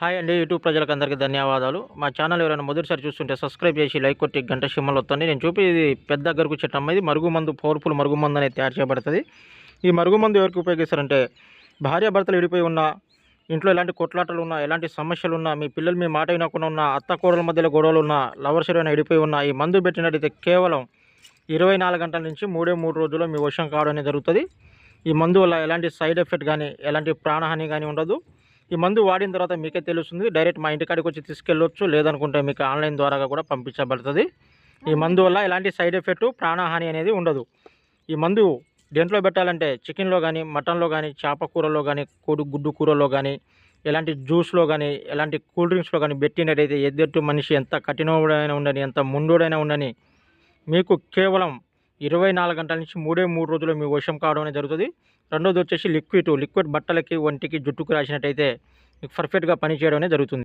Hi అండి YouTube ప్రజలకు అందరికీ ధన్యవాదాలు. మా ఛానల్ ఎవరైనా మొదటిసారి చూస్తుంటే సబ్స్క్రైబ్ చేసి లైక్ కొట్టి గంట సింహలు వస్తుంది నేను చూపి ఇది పెద్ద గరుకు చెట్టు అమ్మ ఇది మరుగుమందు పవర్ఫుల్ మరుగుమందు అనేది తయారు చేయబడుతుంది. ఈ మరుగుమందు ఎవరికి ఉపయోగిస్తారంటే భార్యాభర్తలు విడిపోయి ఉన్న ఇంట్లో ఎలాంటి కొట్లాటలు ఉన్నా ఎలాంటి సమస్యలు ఉన్నా మీ పిల్లలు మీ మాట వినకుండా ఉన్న అత్త కోడల మధ్యలో గొడవలు ఉన్నా లవర్స్ ఎవరైనా విడిపోయి ఉన్నా ఈ మందు పెట్టినట్టయితే కేవలం ఇరవై నాలుగు గంటల నుంచి మూడే మూడు రోజుల్లో మీ వశం కావడం అనేది జరుగుతుంది. ఈ మందు వల్ల ఎలాంటి సైడ్ ఎఫెక్ట్ కానీ ఎలాంటి ప్రాణహాని కానీ ఉండదు. ఈ మందు వాడిన తర్వాత మీకే తెలుస్తుంది. డైరెక్ట్ మా ఇంటికాడికి వచ్చి తీసుకెళ్ళొచ్చు. లేదనుకుంటే మీకు ఆన్లైన్ ద్వారా కూడా పంపించబడుతుంది. ఈ మందు వల్ల ఎలాంటి సైడ్ ఎఫెక్ట్ ప్రాణహాని అనేది ఉండదు. ఈ మందు దేంట్లో పెట్టాలంటే చికెన్లో కానీ మటన్లో కానీ చేప కూరలో కానీ కోడి గుడ్డు కూరలో కానీ ఎలాంటి జ్యూస్లో కానీ ఎలాంటి కూల్ డ్రింక్స్లో కానీ పెట్టినట్టయితే ఎద్దెట్టు మనిషి ఎంత కఠినోడైనా ఉండని ఎంత ముండోడైనా ఉండని మీకు కేవలం ఇరవై నాలుగు గంటల నుంచి మూడే మూడు రోజులు మీ వశం కావడం అనేది జరుగుతుంది. రెండోది వచ్చేసి లిక్విడ్ లిక్విడ్ బట్టలకి ఒంటికి జుట్టుకు రాసినట్టయితే మీకు పర్ఫెక్ట్గా పనిచేయడం అనేది జరుగుతుంది.